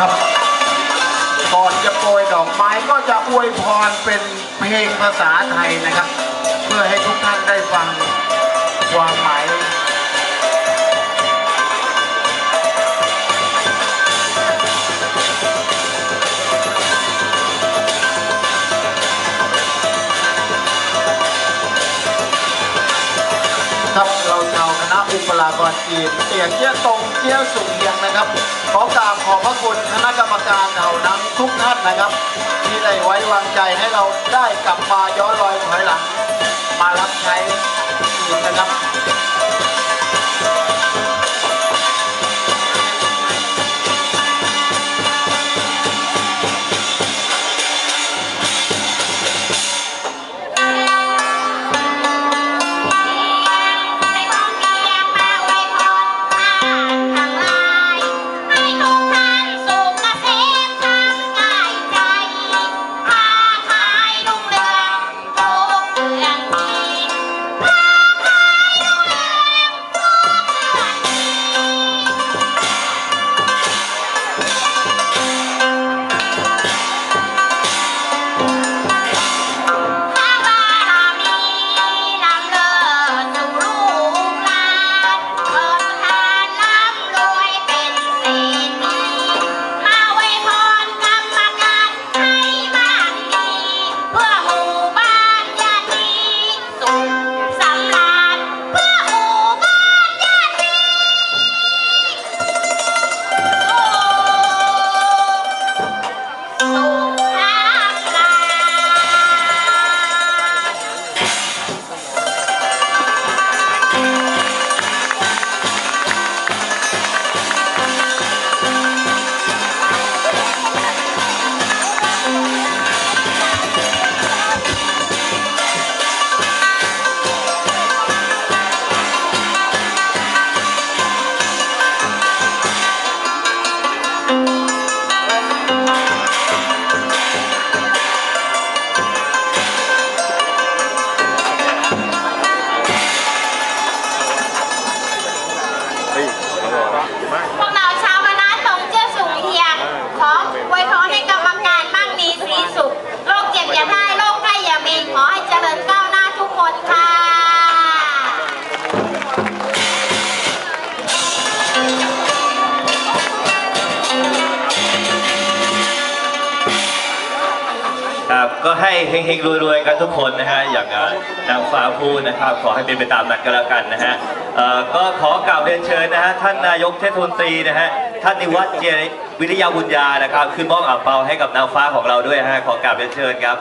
ครับ ก่อนจะโปรยดอกไม้ก็จะอวยพรเป็นเพลงภาษาไทยนะครับ เพื่อให้ทุกท่านได้ฟังความหมาย ครับ เราชาวคณะอุปรากรจีนเตียงเจี้ยตรงเจี้ยสุงเยียงนะครับ ขอกราบขอบพระคุณคณะกรรมการเหล่านั้นทุกท่านนะครับ ที่ได้ไว้วางใจให้เราได้กลับมาย้อนรอยถอยหลัง มารับใช้อีนนะครับ พวกเราชาวคณะตงเจ้าสูงเฮียง ขออวยพรให้กรรมการมั่งมีสีสุข โรคเจ็บอย่าได้ โรคไข้อย่ามี ขอให้เจริญก้าวหน้าทุกคนค่ะครับก็ให้เฮงๆรวยๆกันทุกคนนะฮะอย่างอ่านางฟ้าพูดนะครับ ขอให้เป็นไปตามนั้นก็แล้วกันนะฮะ เอ่อก็ขอกล่าวเรียนเชิญนะฮะท่านนายกเทศมนตรีนะฮะท่านนิวัฒน์เจริญวิริยาบุญญานะครับ ขึ้นมอบอ่างเปาให้กับนางฟ้าของเราด้วยฮะขอกล่าวเรียนเชิญครับ